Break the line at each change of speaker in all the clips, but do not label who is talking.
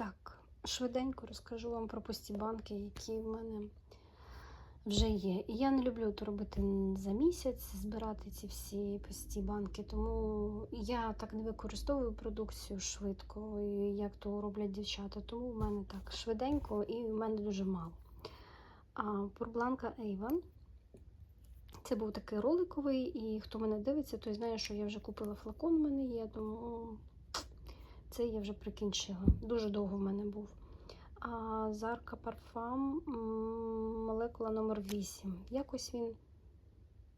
Так, швиденько розкажу вам про пусті банки, які в мене вже є. І я не люблю то робити за місяць, збирати ці всі пусті банки, тому я так не використовую продукцію швидко, як то роблять дівчата. Тому в мене так швиденько і в мене дуже мало. А Пурбланка Avon. Це був такий роликовий, і хто мене дивиться, той знає, що я вже купила флакон, у мене є, тому це я вже прикінчила. Дуже довго в мене був. А Зарка Парфам молекула номер 8 Якось він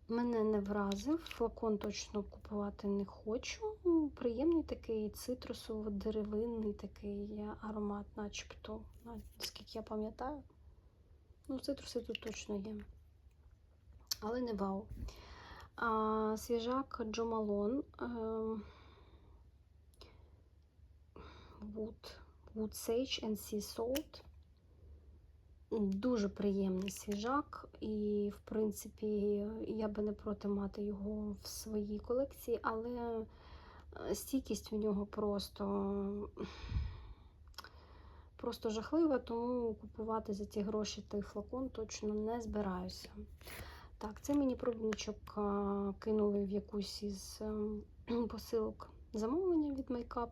мене не вразив. Флакон точно купувати не хочу. Приємний такий цитрусово-деревинний такий аромат, начебто, наскільки я пам'ятаю. Ну, цитруси тут точно є. Але не вау. А, Свіжак Джо Малон. Ем, Wood, Wood Sage and Sea Salt. Дуже приємний свіжак, і, в принципі, я би не проти мати його в своїй колекції, але стійкість у нього просто просто жахлива, тому купувати за ті гроші той флакон точно не збираюся. Так, це мені пробничок кинули в якусь із посилок замовлення від Makeup.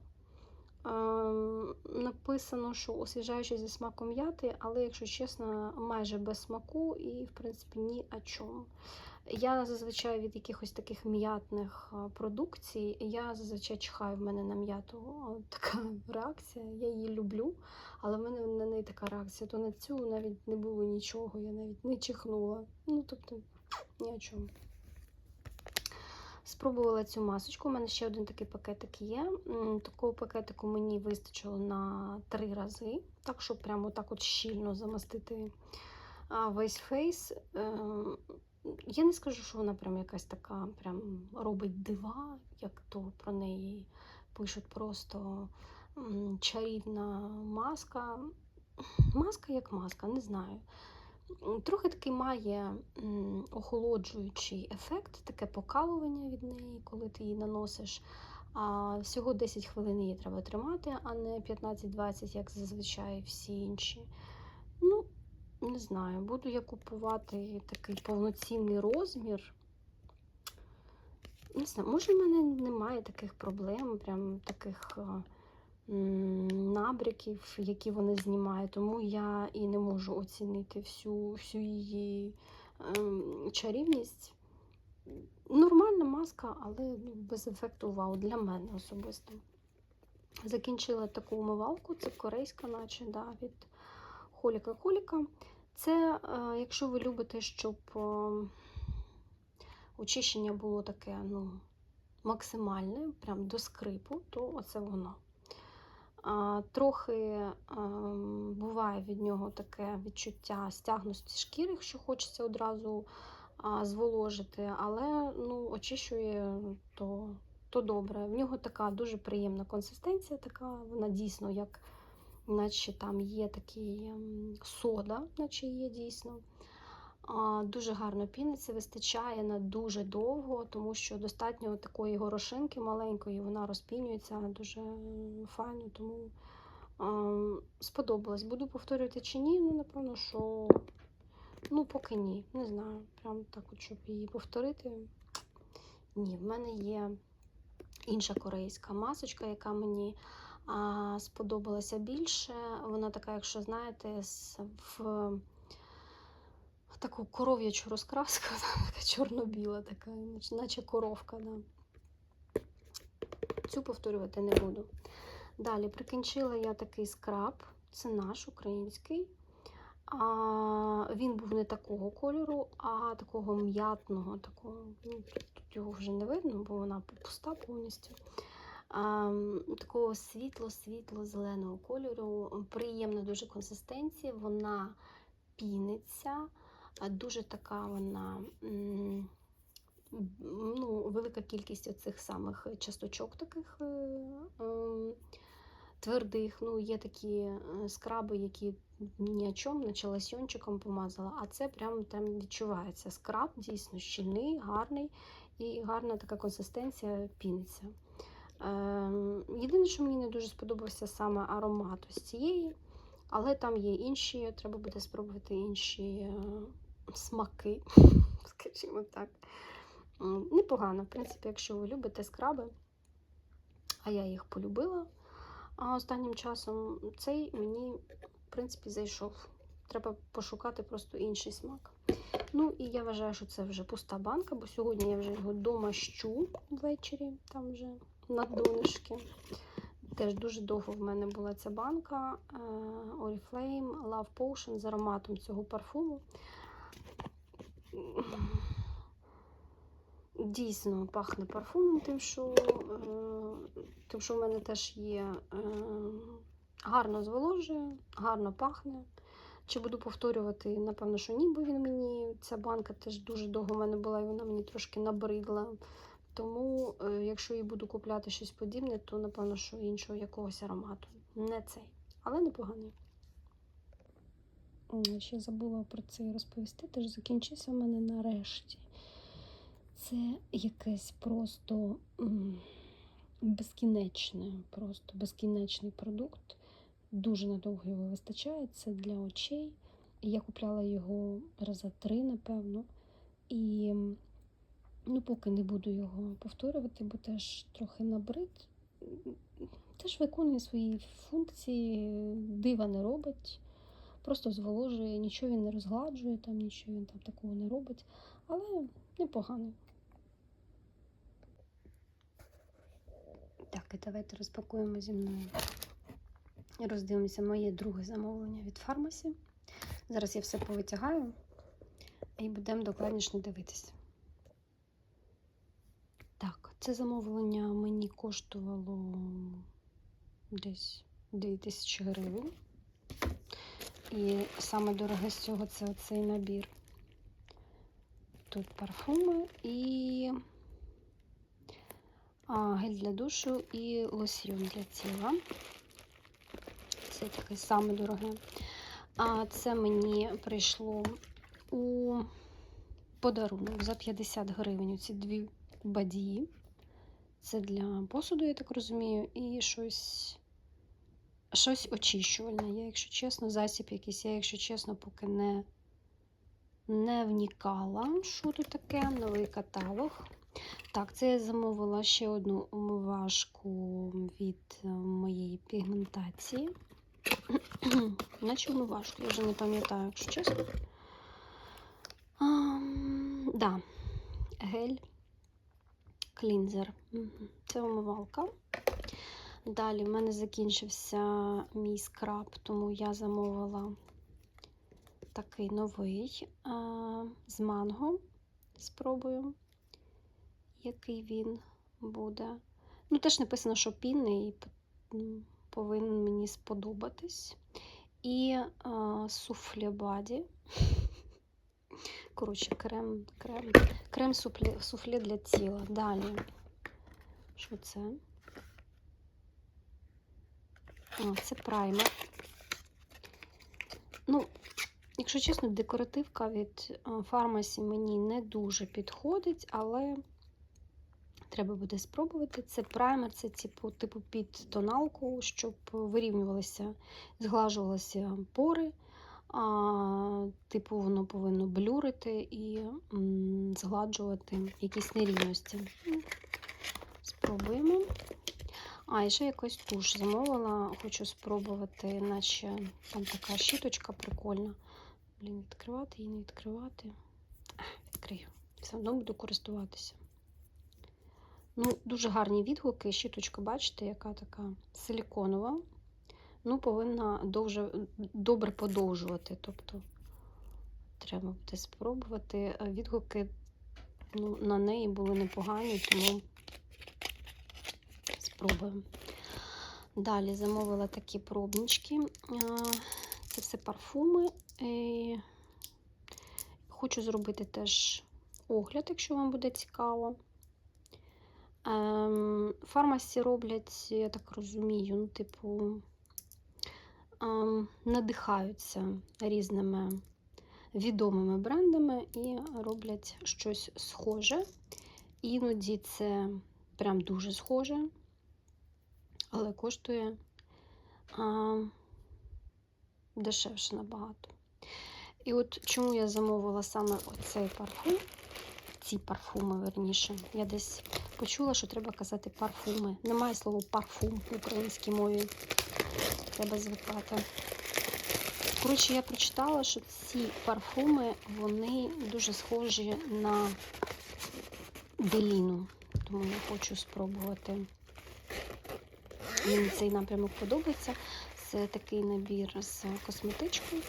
Написано, що освіжаючий зі смаком м'яти, але, якщо чесно, майже без смаку і, в принципі, ні о чому. Я зазвичай від якихось таких м'ятних продукцій, я зазвичай чихаю в мене на м'яту. Така реакція. Я її люблю, але в мене на неї така реакція. То на цю навіть не було нічого, я навіть не чихнула. Ну, тобто, ні о чому. Спробувала цю масочку. У мене ще один такий пакетик є. Такого пакетику мені вистачило на три рази, так, щоб прямо так от щільно замастити весь фейс. Я не скажу, що вона прям якась така прям робить дива, як то про неї пишуть просто чарівна маска. Маска як маска, не знаю. Трохи такий має охолоджуючий ефект, таке покалування від неї, коли ти її наносиш. А Всього 10 хвилин її треба тримати, а не 15-20, як зазвичай всі інші. Ну, не знаю, буду я купувати такий повноцінний розмір. Не знаю, може, в мене немає таких проблем, прям таких набряків, які вони знімають, тому я і не можу оцінити всю всю її ем, чарівність. Нормальна маска, але ну, без ефекту вау для мене особисто. Закінчила таку умивалку, це корейська, наче да, від Холіка-Холіка. Це, е, якщо ви любите, щоб е, очищення було таке ну, максимальне, прям до скрипу, то оце воно. Трохи буває від нього таке відчуття стягності шкіри, якщо хочеться одразу зволожити, але ну, очищує то то добре. В нього така дуже приємна консистенція, така, вона дійсно, як наче там є такий сода, наче є дійсно. Дуже гарно піниться, вистачає на дуже довго, тому що достатньо такої горошинки маленької, вона розпінюється дуже файно, тому сподобалось. Буду повторювати чи ні, ну, напевно, що ну, поки ні. Не знаю. Прям так, щоб її повторити. Ні, в мене є інша корейська масочка, яка мені сподобалася більше. Вона така, якщо знаєте, в таку коров'ячу розкраску, така чорно-біла, така, наче коровка. Да. Цю повторювати не буду. Далі прикінчила я такий скраб, це наш український. А, Він був не такого кольору, а такого м'ятного, такого, ну, тут його вже не видно, бо вона пуста повністю. А, Такого світло-світло-зеленого кольору. Приємна дуже консистенція, вона піниться. Дуже така вона ну, велика кількість оцих самих часточок таких е, ем, твердих. Ну, Є такі е, скраби, які ні о чому, наче ласьончиком помазала, а це прямо там відчувається. Скраб дійсно щільний, гарний і гарна така консистенція піниться. Ем, Єдине, що мені не дуже сподобався саме аромат ось цієї, але там є інші, треба буде спробувати інші е, смаки, скажімо так. Непогано, в принципі, якщо ви любите скраби, а я їх полюбила. А останнім часом цей мені, в принципі, зайшов. Треба пошукати просто інший смак. Ну і я вважаю, що це вже пуста банка, бо сьогодні я вже його домащу ввечері, там вже на донышки. Теж дуже довго в мене була ця банка е, Oriflame Love Potion з ароматом цього парфуму. Дійсно пахне парфумом, тим, що, е, тим, що в мене теж є е, гарно зволожує, гарно пахне. Чи буду повторювати? Напевно, що ні, бо він мені, ця банка теж дуже довго в мене була, і вона мені трошки набридла. Тому, е, якщо і буду купляти щось подібне, то напевно, що іншого якогось аромату. Не цей, але непоганий. Ще забула про це розповісти, теж закінчився в мене нарешті. Це якесь просто безкінечне, просто безкінечний продукт. Дуже надовго його вистачає. Це для очей. Я купляла його рази три, напевно. І ну, поки не буду його повторювати, бо теж трохи набрид. Теж виконує свої функції, дива не робить, просто зволожує, нічого він не розгладжує, там нічого він там такого не робить, але непогано. Так, і давайте розпакуємо зі мною. І роздивимося моє друге замовлення від фармасі. Зараз я все повитягаю і будемо докладніше дивитися. Це замовлення мені коштувало десь 2000 гривень. І саме дороге з цього це оцей набір. Тут парфуми і а, гель для душу і лосьйон для тіла. Це таке саме дороге. А це мені прийшло у подарунок за 50 гривень. Ці дві бадії. Це для посуду, я так розумію, і щось щось очищувальне. Я, якщо чесно, засіб якийсь, я, якщо чесно, поки не, не вникала, що тут таке, новий каталог. Так, це я замовила ще одну умивашку від е, моєї пігментації. Наче умивашку, я вже не пам'ятаю, якщо чесно. А, да, гель клінзер. Це умивалка. Далі в мене закінчився мій скраб, тому я замовила такий новий з манго. Спробую, який він буде. Ну, теж написано, що пінний і повинен мені сподобатись. І а, суфле баді. Коротше, крем, крем, крем суфле, суфле для тіла. Далі. Що це? А, це праймер. Ну, якщо чесно, декоративка від фармасі мені не дуже підходить, але треба буде спробувати. Це праймер, це типу, типу під тоналку, щоб вирівнювалися, зглажувалися пори. А, типу, воно повинно блюрити і м, згладжувати якісь нерівності. Ну, Спробуємо. А, і ще якось туш замовила, хочу спробувати, наче там така щіточка прикольна. Блін, відкривати її, не відкривати. Відкрию. Все одно буду користуватися. Ну, дуже гарні відгуки. Щіточка, бачите, яка така силіконова. Ну, повинна довже, добре подовжувати. Тобто, треба буде спробувати. Відгуки ну, на неї були непогані, тому спробуємо. Далі замовила такі пробнички. Це все парфуми. Хочу зробити теж огляд, якщо вам буде цікаво. Ем, Фармасі роблять, я так розумію, ну, типу, надихаються різними відомими брендами і роблять щось схоже. Іноді це прям дуже схоже. але коштує а, дешевше набагато. І от чому я замовила саме оцей парфум, ці парфуми, верніше. Я десь почула, що треба казати парфуми. Немає слова парфум в українській мові. Треба звикати. Коротше, я прочитала, що ці парфуми вони дуже схожі на деліну. Тому я хочу спробувати. Мені цей напрямок подобається. Це такий набір з косметичкою.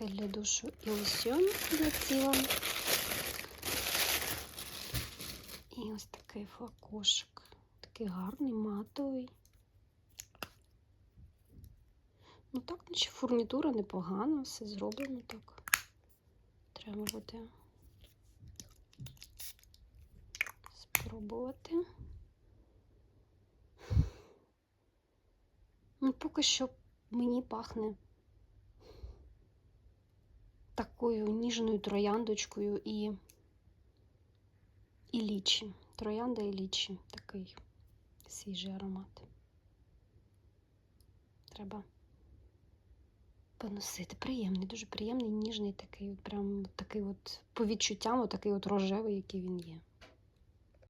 Гель для душу і лосьон для тіла. І ось такий флакошик. Такий гарний, матовий. Ну так, наче фурнітура непогана, все зроблено так. Треба буде спробувати. Ну, поки що мені пахне такою ніжною трояндочкою і, і лічі. Троянда і лічі. Такий свіжий аромат. Треба поносити. Приємний, дуже приємний, ніжний такий, от прям такий от по відчуттям, такий от рожевий, який він є.